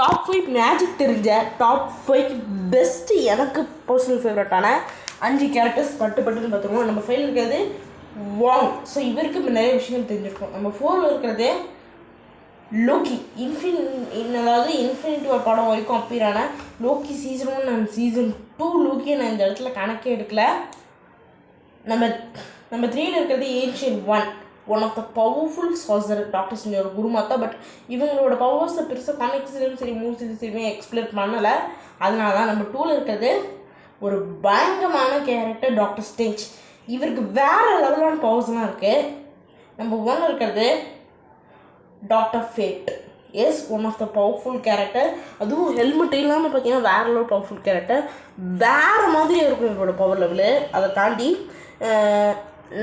Top five magic தெரிஞ்ச top five best எனக்கு personal ஃபேவரட்டான அஞ்சு கேரக்டர்ஸ் பட்டு பட்டுன்னு பார்த்துருவோம் நம்ம ஃபைவ் இருக்கிறது வாங் ஸோ இவருக்கு நிறைய விஷயங்கள் தெரிஞ்சிருக்கும். நம்ம ஃபோரில் இருக்கிறது லோக்கி இன்ஃபின் அதாவது இன்ஃபினிட்டி ஒரு படம் வரைக்கும் அப்பீரான Loki season one and season two லோக்கியை நான் இந்த இடத்துல கணக்கே எடுக்கல. நம்ம நம்ம த்ரீயில் இருக்கிறது ancient one one of the powerful sorcerer doctor சிங்கியோட குருமாத்தா பட் இவங்களோட பவர்ஸை பெருசாக காமிக்ஸ்லையும் சரி மூவிஸ்லையுமே எக்ஸ்பிளைன் பண்ணலை. அதனால தான் நம்ம டூவில் இருக்கிறது ஒரு பயங்கரமான கேரக்டர் டாக்டர் ஸ்டேஜ் இவருக்கு வேறு லெவலான பவர்ஸ்லாம் இருக்குது நம்ம ஒன் இருக்கிறது doctor fate is one of the powerful character அதுவும் ஹெல்மெட் இல்லாமல் பார்த்தீங்கன்னா வேற லெவல் பவர்ஃபுல் கேரக்டர் வேறு மாதிரி இருக்கும் இவரோட பவர் லெவலு அதை தாண்டி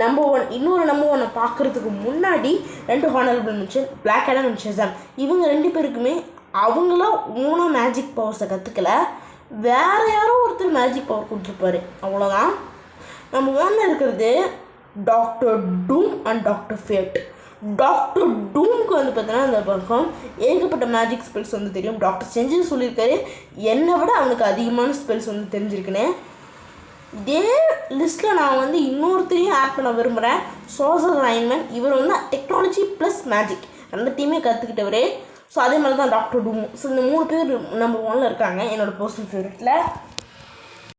நம்பர் ஒன் இன்னொரு நம்பர் ஒன்னை பார்க்குறதுக்கு முன்னாடி ரெண்டு honourable mention black and and Shazam இவங்க ரெண்டு பேருக்குமே அவங்களாம் ஓனாக மேஜிக் பவர்ஸை கற்றுக்கல வேற யாரோ ஒருத்தர் மேஜிக் பவர் கொடுத்துருப்பாரு. அவ்வளோதான் நம்ம ஒன்று இருக்கிறது doctor doom and doctor fate doctor டூம்க்கு வந்து பார்த்தீங்கன்னா அந்த பக்கம் ஏகப்பட்ட மேஜிக் ஸ்பெல்ஸ் வந்து தெரியும். டாக்டர் செஞ்சு சொல்லியிருக்காரு. என்னை விட அவனுக்கு அதிகமான ஸ்பெல்ஸ் வந்து தெரிஞ்சிருக்குன்னு இதே லிஸ்ட்டில் நான் வந்து இன்னொருத்தரையும் ஆட் பண்ண விரும்புகிறேன் சோசல் லைன்மேன் இவர் வந்து டெக்னாலஜி ப்ளஸ் மேஜிக் ரெண்டுத்தையுமே கற்றுக்கிட்டவர் ஸோ அதே மாதிரி தான் டாக்டர் டூம் ஸோ இந்த மூணு பேர் நம்பர் ஒன்ல இருக்காங்க. என்னோட பர்சனல் ஃபேவரட்டில்